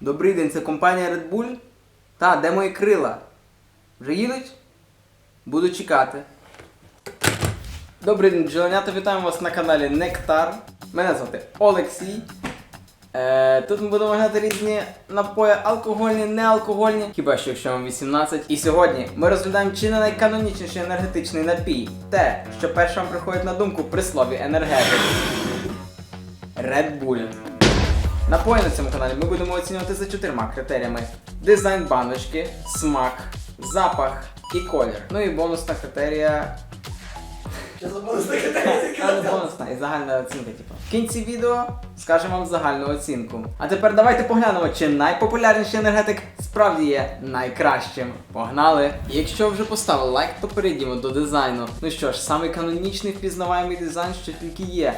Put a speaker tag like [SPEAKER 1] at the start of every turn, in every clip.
[SPEAKER 1] Добрий день, це компанія Red Bull? Та, де мої крила? Вже їдуть? Буду чекати. Добрий день, бджоленята, вітаємо вас на каналі Нектар. Мене звати Олексій. Е, тут ми будемо глядати різні напої алкогольні, неалкогольні, хіба що якщо вам 18. І сьогодні ми розглядаємо чи не найканонічніший енергетичний напій. Те, що перше вам приходить на думку при слові енергетик. Red Bull. Напої на цьому каналі ми будемо оцінювати за чотирма критеріями: дизайн баночки, смак, запах і колір. Ну і бонусна критерія.
[SPEAKER 2] Що за бонусна
[SPEAKER 1] А, ну, бонусна і загальна оцінка, типу. В кінці відео скажемо вам загальну оцінку. А тепер давайте поглянемо, чи найпопулярніший енергетик справді є найкращим. Погнали! І якщо вже поставили лайк, то перейдімо до дизайну. Ну що ж, самий канонічний впізнаваємий дизайн, що тільки є.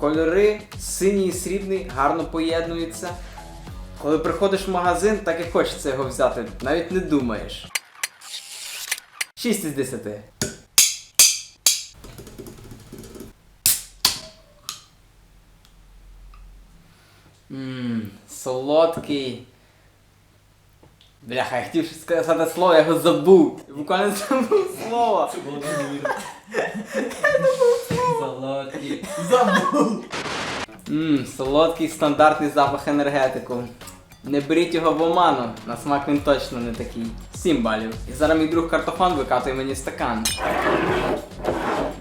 [SPEAKER 1] Кольори синій і срібний гарно поєднуються. Коли приходиш в магазин, так і хочеться його взяти, навіть не думаєш. 6 із 10. Ммм, солодкий. Бляха, я хотів щось сказати слово, я його забув. Буквально забув слово.
[SPEAKER 2] Це було неймовірно.
[SPEAKER 3] Солодкий.
[SPEAKER 2] Забув!
[SPEAKER 1] Ммм, солодкий стандартний запах енергетику. Не беріть його в оману, на смак він точно не такий. 7 балів. І зараз мій друг картофан викатує мені стакан.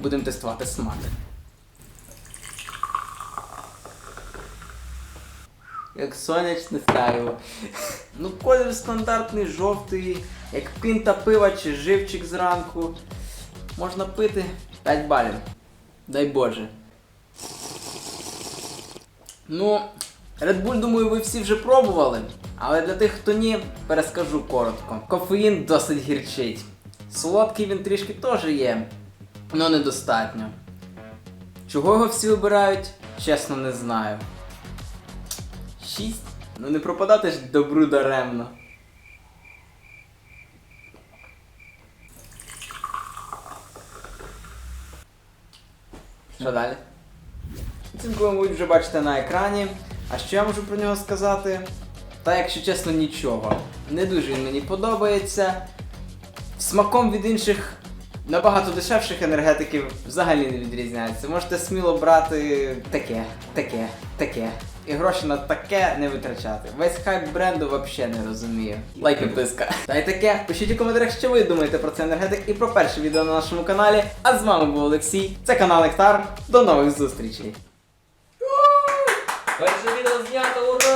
[SPEAKER 1] Будемо тестувати смак. Як сонячне сяйво. Ну, колір стандартний жовтий, як пінта пива чи живчик зранку. Можна пити 5 балів. Дай Боже. Ну, Red Bull, думаю, ви всі вже пробували. Але для тих, хто ні, перескажу коротко. Кофеїн досить гірчить. Солодкий він трішки теж є, але недостатньо. Чого його всі обирають, чесно не знаю. Шість? Ну не пропадати ж добру даремно. Що далі? Оцінку мабуть, вже бачите на екрані. А що я можу про нього сказати? Та, якщо чесно, нічого. Не дуже він мені подобається. Смаком від інших набагато дешевших енергетиків взагалі не відрізняється. Можете сміло брати таке, таке, таке. І гроші на таке не витрачати. Весь хайп бренду взагалі не розумію. Лайк підписка. Та й таке. Пишіть у коментарях, що ви думаєте про цей енергетик і про перше відео на нашому каналі. А з вами був Олексій. Це канал Ектар. До нових зустрічей.
[SPEAKER 3] Перше відео знято, ура!